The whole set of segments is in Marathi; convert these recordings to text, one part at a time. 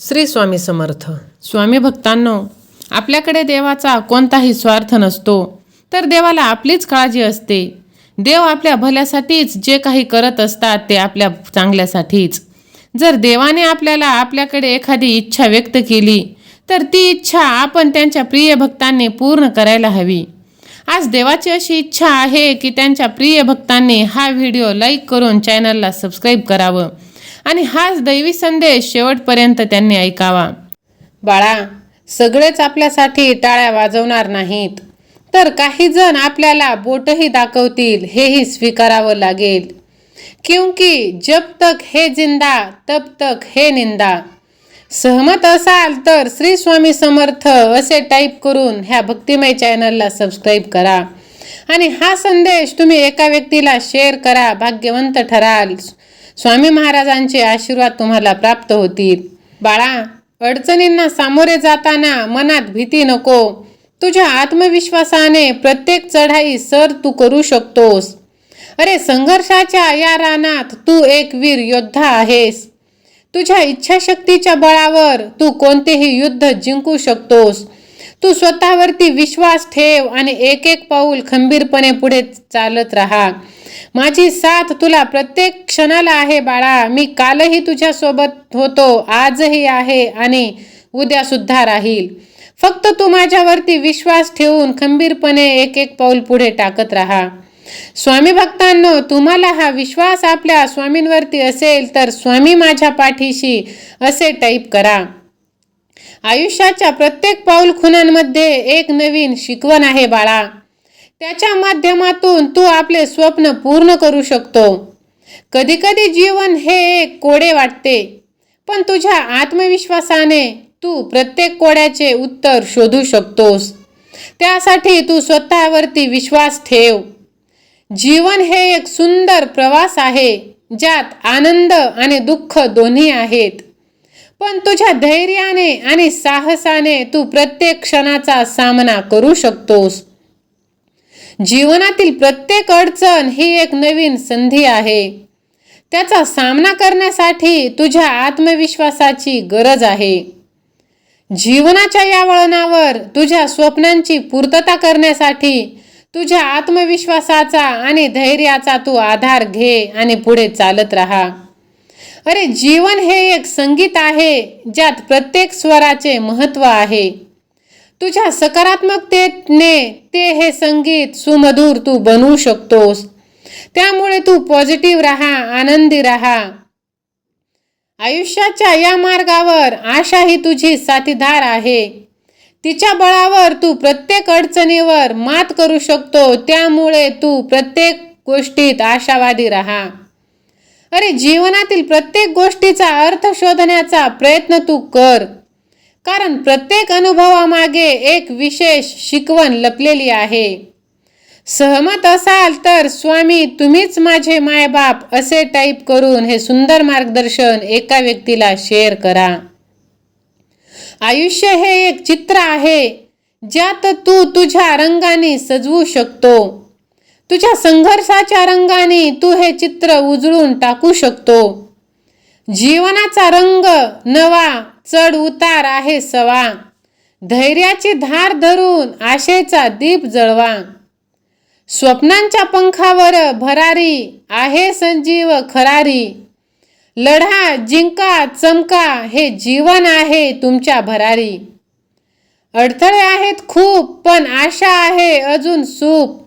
श्री स्वामी समर्थ. स्वामी भक्तांनो आपल्याकडे देवाचा कोणताही स्वार्थ नसतो तर देवाला आपलीच काळजी असते. देव आपल्या भल्यासाठीच जे काही करत असतात ते आपल्या चांगल्यासाठीच. जर देवाने आपल्याला आपल्याकडे एखादी इच्छा व्यक्त केली तर ती इच्छा आपण त्यांच्या प्रिय भक्तांनी पूर्ण करायला हवी. आज देवाची अशी इच्छा आहे की त्यांच्या प्रिय भक्तांनी हा व्हिडिओ लाईक करून चॅनलला सबस्क्राईब करावं. आणि हाच दैवी संदेश शेवटपर्यंत त्यांनी ऐकावा. बाळा सगळेच आपल्यासाठी टाळ्या वाजवणार नाहीत. तर काही जण आपल्याला बोटही दाखवतील हेही स्वीकारावं लागेल. क्योंकि जब तक हे जिंदा तब तक हे निंदा. सहमत असाल तर श्री स्वामी समर्थ असे टाईप करून ह्या भक्तिमय चॅनलला सबस्क्राईब करा. आणि हा संदेश तुम्ही एका व्यक्तीला शेअर करा भाग्यवंत ठराल. स्वामी महाराजांचे आशीर्वाद तुम्हाला प्राप्त होतील. बाळा अडचणींना सामोरे जाताना मनात भीती नको. तुझ्या आत्मविश्वासाने प्रत्येक चढाई सर तू करू शकतोस. अरे संघर्षाच्या या रानात तू एक वीर योद्धा आहेस. तुझ्या इच्छाशक्तीच्या बळावर तू कोणतेही युद्ध जिंकू शकतोस. तू स्वतःवरती विश्वास ठेव आणि एक एक पाऊल खंबीरपणे पुढे चालत राहा. माझी साथ तुला प्रत्येक क्षणाला आहे बाळा. मी कालही तुझ्यासोबत होतो आजही आहे आणि उद्या सुद्धा राहील. फक्त तू माझ्यावरती विश्वास ठेवून खंबीरपणे एक एक पाऊल पुढे टाकत राहा. स्वामी भक्तांनो तुम्हाला हा विश्वास आपल्या स्वामींवरती असेल तर स्वामी माझ्या पाठीशी असे टाईप करा. आयुष्याच्या प्रत्येक पाऊल खुणांमध्ये एक नवीन शिकवण आहे बाळा. त्याच्या माध्यमातून तू आपले स्वप्न पूर्ण करू शकतो. कधीकधी जीवन हे एक कोडे वाटते पण तुझ्या आत्मविश्वासाने तू प्रत्येक कोड्याचे उत्तर शोधू शकतोस. त्यासाठी तू स्वतःवरती विश्वास ठेव. जीवन हे एक सुंदर प्रवास आहे ज्यात आनंद आणि दुःख दोन्ही आहेत. पण तुझ्या धैर्याने आणि साहसाने तू प्रत्येक क्षणाचा सामना करू शकतोस. जीवनातील प्रत्येक अडचण ही एक नवीन संधी आहे. त्याचा सामना करण्यासाठी तुझ्या आत्मविश्वासाची गरज आहे. जीवनाच्या या वळणावर तुझ्या स्वप्नांची पूर्तता करण्यासाठी तुझ्या आत्मविश्वासाचा आणि धैर्याचा तू आधार घे आणि पुढे चालत राहा. अरे जीवन हे एक संगीत आहे ज्यात प्रत्येक स्वराचे महत्त्व आहे. तुझ्या सकारात्मकतेने ते हे संगीत सुमधूर तू बनवू शकतोस. त्यामुळे तू पॉझिटिव्ह राहा आनंदी राहा. आयुष्याच्या या मार्गावर आशा ही तुझी साथीदार आहे. तिच्या बळावर तू प्रत्येक अडचणीवर मात करू शकतो त्यामुळे तू प्रत्येक गोष्टीत आशावादी राहा. अरे जीवनातील प्रत्येक गोष्टीचा अर्थ शोधण्याचा प्रयत्न तू कर. कारण प्रत्येक अनुभवामागे एक विशेष शिकवण लपलेली आहे. सहमत असाल तर स्वामी तुम्हीच माझे मायबाप असे टाईप करून हे सुंदर मार्गदर्शन एका व्यक्तीला शेअर करा. आयुष्य हे एक चित्र आहे ज्यात तू तुझ्या रंगाने सजवू शकतो. तुझ्या संघर्षाच्या रंगाने तू हे चित्र उजळून टाकू शकतो. जीवनाचा रंग नवा चढ उतार आहे सवा धैर्याची धार धरून आशेचा दीप जळवा स्वप्नांच्या पंखावर भरारी आहे संजीव खरारी. लढा जिंका चमका हे जीवन आहे तुमच्या भरारी. अडथळे आहेत खूप पण आशा आहे अजून सूप.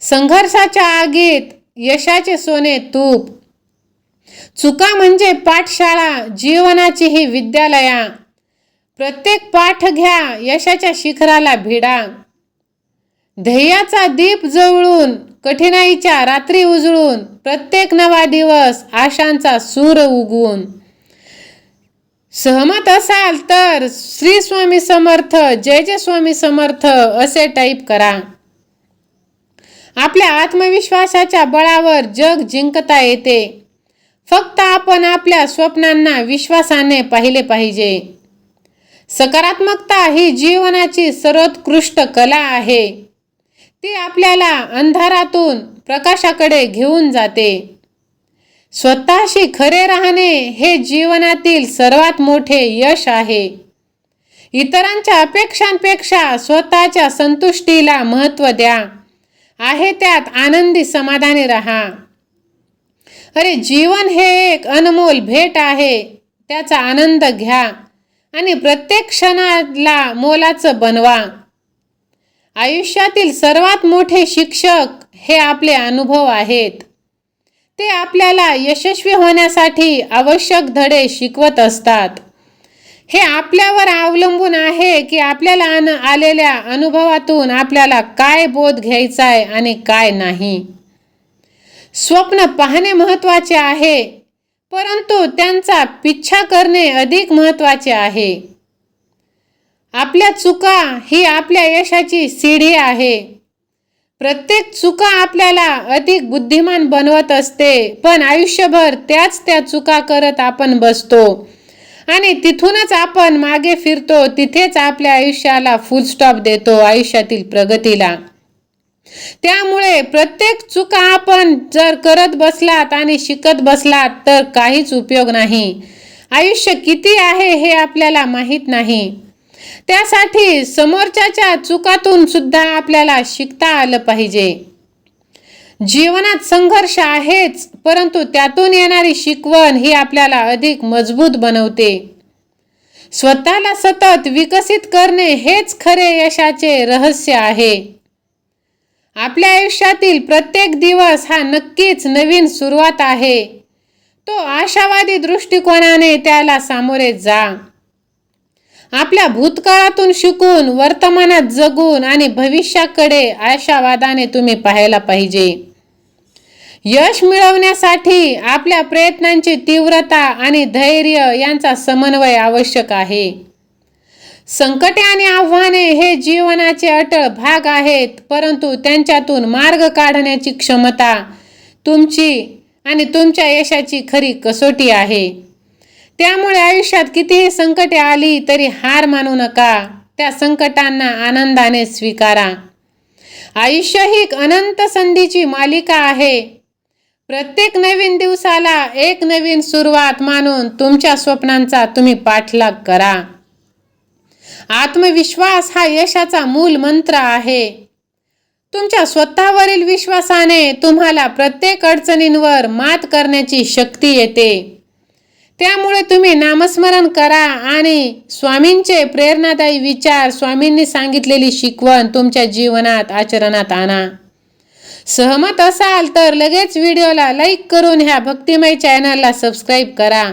संघर्षाच्या आगीत यशाचे सोने तूप. चुका म्हणजे पाठशाळा जीवनाची ही विद्यालया. प्रत्येक पाठ घ्या यशाच्या शिखराला भिडा. ध्येयाचा दीप जवळून कठीणाईच्या रात्री उजळून प्रत्येक नवा दिवस आशांचा सूर उगवून. सहमत असाल तर श्री स्वामी समर्थ जय जय स्वामी समर्थ असे टाईप करा. आपल्या आत्मविश्वासाच्या बळावर जग जिंकता येते. फक्त आपण आपल्या स्वप्नांना विश्वासाने पाहिले पाहिजे. सकारात्मकता ही जीवनाची सर्वोत्कृष्ट कला आहे. ती आपल्याला अंधारातून प्रकाशाकडे घेऊन जाते. स्वतःशी खरे राहणे हे जीवनातील सर्वात मोठे यश आहे. इतरांच्या अपेक्षांपेक्षा स्वतःच्या संतुष्टीला महत्त्व द्या. आहे त्यात आनंदी समाधानी राहा. अरे जीवन हे एक अनमोल भेट आहे त्याचा आनंद घ्या आणि प्रत्येक क्षणाला मोलाचं बनवा. आयुष्यातील सर्वात मोठे शिक्षक हे आपले अनुभव आहेत. ते आपल्याला यशस्वी होण्यासाठी आवश्यक धडे शिकवत असतात. हे आपल्यावर अवलंबून आहे की आपल्याला अन आलेल्या अनुभवातून आपल्याला काय बोध घ्यायचा आहे आणि काय नाही. स्वप्न पाहणे महत्त्वाचे आहे परंतु त्यांचा पिच्छा करणे अधिक महत्त्वाचे आहे. आपल्या चुका ही आपल्या यशाची सीढी आहे. प्रत्येक चुका आपल्याला अधिक बुद्धिमान बनवत असते पण आयुष्यभर त्याच त्या चुका करत आपण बसतो. आणि तिथूनच आपण मागे फिरतो तिथेच आपल्या आयुष्याला फुलस्टॉप देतो आयुष्यातील प्रगतीला. त्यामुळे प्रत्येक चुका आपण जर करत बसलात आणि शिकत बसलात तर काहीच उपयोग नाही. आयुष्य किती आहे हे आपल्याला माहीत नाही. त्यासाठी समोरच्याच्या चुकातून सुद्धा आपल्याला शिकता आलं पाहिजे. जीवनात संघर्ष आहेच परंतु त्यातून येणारी शिकवण ही आपल्याला अधिक मजबूत बनवते. स्वतःला सतत विकसित करणे हेच खरे यशाचे रहस्य आहे. आपल्या आयुष्यातील प्रत्येक दिवस हा नक्कीच नवीन सुरुवात आहे. तो आशावादी दृष्टिकोनाने त्याला सामोरे जा. आपल्या भूतकाळातून शिकून वर्तमानात जगून आणि भविष्याकडे आशावादाने तुम्ही पाहायला पाहिजे. यश मिळवण्यासाठी आपल्या प्रयत्नांची तीव्रता आणि धैर्य यांचा समन्वय आवश्यक आहे. संकटे आणि आव्हाने हे जीवनाचे अटळ भाग आहेत परंतु त्यांच्यातून मार्ग काढण्याची क्षमता तुमची आणि तुमच्या यशाची खरी कसोटी आहे. त्यामुळे आयुष्यात कितीही संकटे आली तरी हार मानू नका. त्या संकटांना आनंदाने स्वीकारा. आयुष्य ही एक अनंत संधीची मालिका आहे. प्रत्येक नवीन दिवसाला एक नवीन सुरुवात मानून तुमच्या स्वप्नांचा तुम्ही पाठलाग करा. आत्मविश्वास हा यशाचा मूल मंत्र आहे. तुमच्या स्वतःवरील विश्वासाने तुम्हाला प्रत्येक अडचणींवर मात करण्याची शक्ती येते. त्यामुळे तुम्ही नामस्मरण करा आणि स्वामींचे प्रेरणादायी विचार स्वामींनी सांगितलेली शिकवण तुमच्या जीवनात आचरणात आणा. सहमत असाल तर लगेच व्हिडिओला लाईक करून ह्या भक्तिमय चॅनलला सबस्क्राईब करा.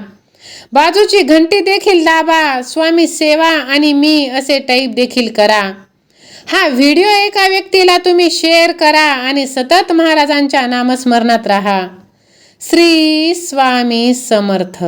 बाजूची घंटी देखील दाबा स्वामी सेवा आणि मी असे टाईप देखील करा. हा व्हिडिओ एका व्यक्तीला तुम्ही शेअर करा आणि सतत महाराजांच्या नामस्मरणात राहा. श्री स्वामी समर्थ.